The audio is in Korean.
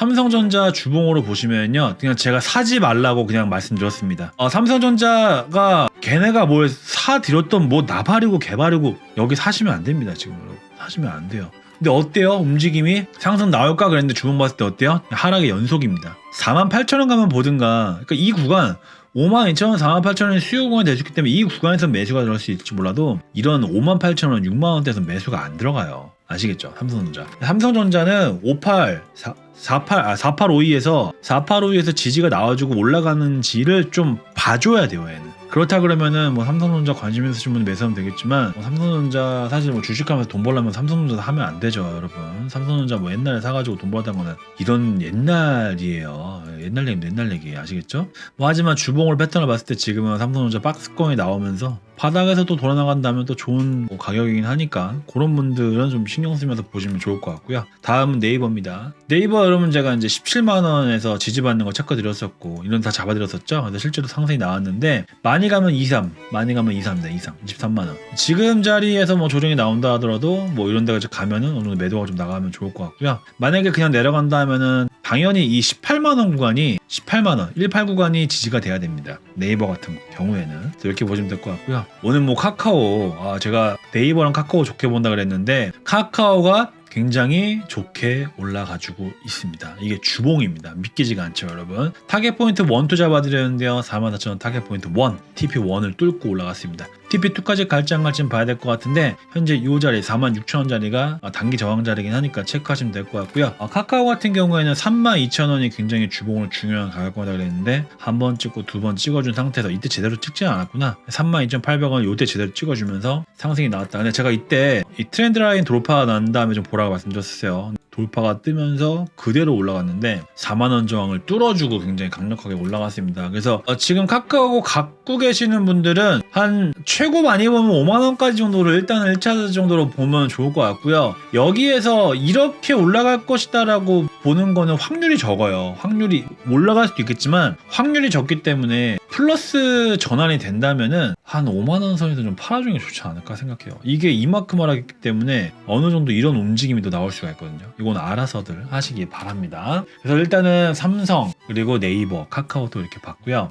삼성전자 주봉으로 보시면요. 그냥 제가 사지 말라고 그냥 말씀드렸습니다. 어, 삼성전자가 걔네가 뭘 사드렸던 뭐 나발이고 개발이고 여기 사시면 안 됩니다. 지금. 사시면 안 돼요. 근데 어때요? 움직임이 상승 나올까 그랬는데 주봉 봤을 때 어때요? 하락의 연속입니다. 48,000원 가면 보든가. 그러니까 이 구간 52,000원, 48,000원이 수요 구간이 있기 때문에 이 구간에서 매수가 들어갈 수 있을지 몰라도 이런 58,000원, 6만원대에서 매수가 안 들어가요. 아시겠죠? 삼성전자. 삼성전자는 58, 4, 48, 아, 4852에서 4852에서 지지가 나와주고 올라가는 지를 좀 봐줘야 돼요, 얘는. 그렇다 그러면은 뭐 삼성전자 관심 있으신 분은 매수하면 되겠지만 뭐 삼성전자 사실 뭐 주식하면서 돈 벌려면 삼성전자 하면 안 되죠 여러분 삼성전자 뭐 옛날에 사가지고 돈 벌었던 거는 이런 옛날이에요 옛날 얘기 옛날 얘기 아시겠죠 뭐 하지만 주봉을 패턴을 봤을 때 지금은 삼성전자 박스권이 나오면서 바닥에서 또 돌아나간다면 또 좋은 뭐 가격이긴 하니까 그런 분들은 좀 신경 쓰면서 보시면 좋을 것 같고요. 다음은 네이버입니다. 네이버 여러분 제가 이제 17만 원에서 지지받는 거 체크 드렸었고 이런 다 잡아드렸었죠. 그래서 실제로 상승이 나왔는데 많이 가면 23, 많이 가면 23대 23, 23만 원. 지금 자리에서 뭐 조정이 나온다 하더라도 뭐 이런 데가 가면은 어느 정도 매도가 좀 나가면 좋을 것 같고요. 만약에 그냥 내려간다 하면은 당연히 이 18만 원 구간이 18만 원, 18 구간이 지지가 돼야 됩니다. 네이버 같은 경우에는 이렇게 보시면 될 것 같고요. 오늘 뭐 카카오, 아, 제가 네이버랑 카카오 좋게 본다 그랬는데 카카오가 굉장히 좋게 올라가지고 있습니다. 이게 주봉입니다. 믿기지가 않죠, 여러분. 타겟 포인트 1, 2 잡아드렸는데요. 44,000원 타겟 포인트 1, TP1을 뚫고 올라갔습니다. TP2까지 갈지 안 갈지는 봐야 될 것 같은데 현재 이 자리 46,000원짜리가 단기 저항 자리긴 하니까 체크하시면 될 것 같고요. 아, 카카오 같은 경우에는 32,000원이 굉장히 주봉을 중요한 가격권이라 그랬는데 한 번 찍고 두 번 찍어준 상태에서 이때 제대로 찍지 않았구나. 32,800원 이때 제대로 찍어주면서 상승이 나왔다. 근데 제가 이때 이 트렌드 라인 돌파 난 다음에 좀 보라고 말씀드렸어요. 돌파가 뜨면서 그대로 올라갔는데 4만원 저항을 뚫어주고 굉장히 강력하게 올라갔습니다. 그래서 어, 지금 카카오 갖고 계시는 분들은 한 최고 많이 보면 5만원까지 정도를 일단은 1차 정도로 보면 좋을 것 같고요. 여기에서 이렇게 올라갈 것이다라고 보는 거는 확률이 적어요. 확률이 올라갈 수도 있겠지만 확률이 적기 때문에 플러스 전환이 된다면은 한 5만 원 선에서 좀 팔아주는 게 좋지 않을까 생각해요. 이게 이만큼 하기 때문에 어느 정도 이런 움직임이 또 나올 수가 있거든요. 이건 알아서들 하시기 바랍니다. 그래서 일단은 삼성 그리고 네이버, 카카오도 이렇게 봤고요.